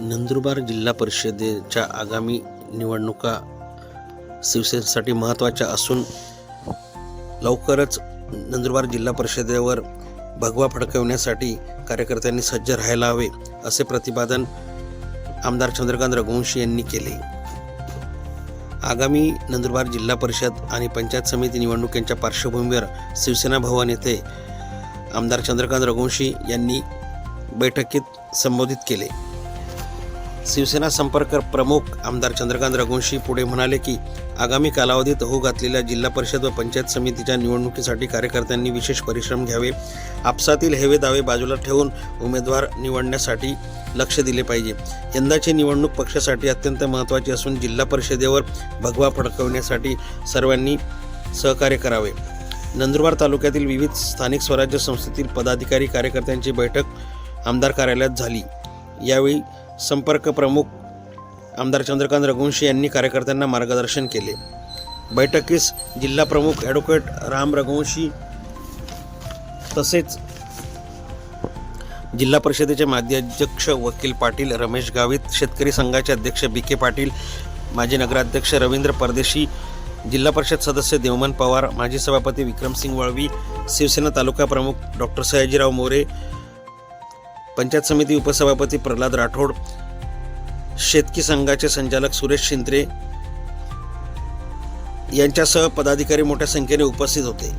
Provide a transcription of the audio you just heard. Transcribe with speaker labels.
Speaker 1: नंदुरबार जिल्हा परिषदेच्या आगामी निवडणुका शिवसेनेसाठी महत्त्वाच्या असून लवकरच नंदुरबार जिल्हा परिषदेवर भगवा फडकवण्यासाठी कार्यकर्त्यांनी सज्ज राहायला हवे असे प्रतिपादन आमदार चंद्रकांत रघुवंशी यांनी केले. आगामी नंदुरबार जिल्हा परिषद आणि पंचायत समिती निवडणुकांच्या पार्श्वभूमीवर शिवसेना भवन येथे आमदार चंद्रकांत रघुवंशी यांनी बैठकीत संबोधित केले. शिवसेना संपर्क प्रमुख आमदार चंद्रकांत रघुवंशी पुढे म्हणाले की आगामी कालावधीत होऊ घातलेल्या जिल्हा परिषद व पंचायत समितीच्या निवडणुकीसाठी कार्यकर्त्यांनी विशेष परिश्रम घ्यावे आपसातील हेवे दावे बाजूला ठेवून उमेदवार निवडण्यासाठी लक्ष दिले पाहिजे. यंदाची निवडणूक पक्षासाठी अत्यंत महत्त्वाची असून जिल्हा परिषदेवर भगवा फडकवण्यासाठी सर्वांनी सहकार्य करावे. नंदुरबार तालुक्यातील विविध स्थानिक स्वराज्य संस्थेतील पदाधिकारी कार्यकर्त्यांची बैठक आमदार कार्यालयात झाली. यावेळी संपर्क प्रमुख आमदार चंद्रकांत रघुवंशी यांनी कार्यकर्त्यांना मार्गदर्शन केले. बैठकीस जिल्हा प्रमुख ॲडव्होकेट राम रघुवंशी तसेच जिल्हा परिषदेचे माजी अध्यक्ष वकील पाटील रमेश गावित शेतकरी संघाचे अध्यक्ष बी के पाटील माजी नगराध्यक्ष रवींद्र परदेशी जिल्हा परिषद सदस्य देवमन पवार माजी सभापती विक्रमसिंग वळवी शिवसेना तालुका प्रमुख डॉक्टर सयाजीराव मोरे पंचायत समिती उपसभापती प्रल्हाद राठोड शेतकी संघाचे संचालक सुरेश शिंत्रे यांच्यासह पदाधिकारी मोठ्या संख्येने उपस्थित होते.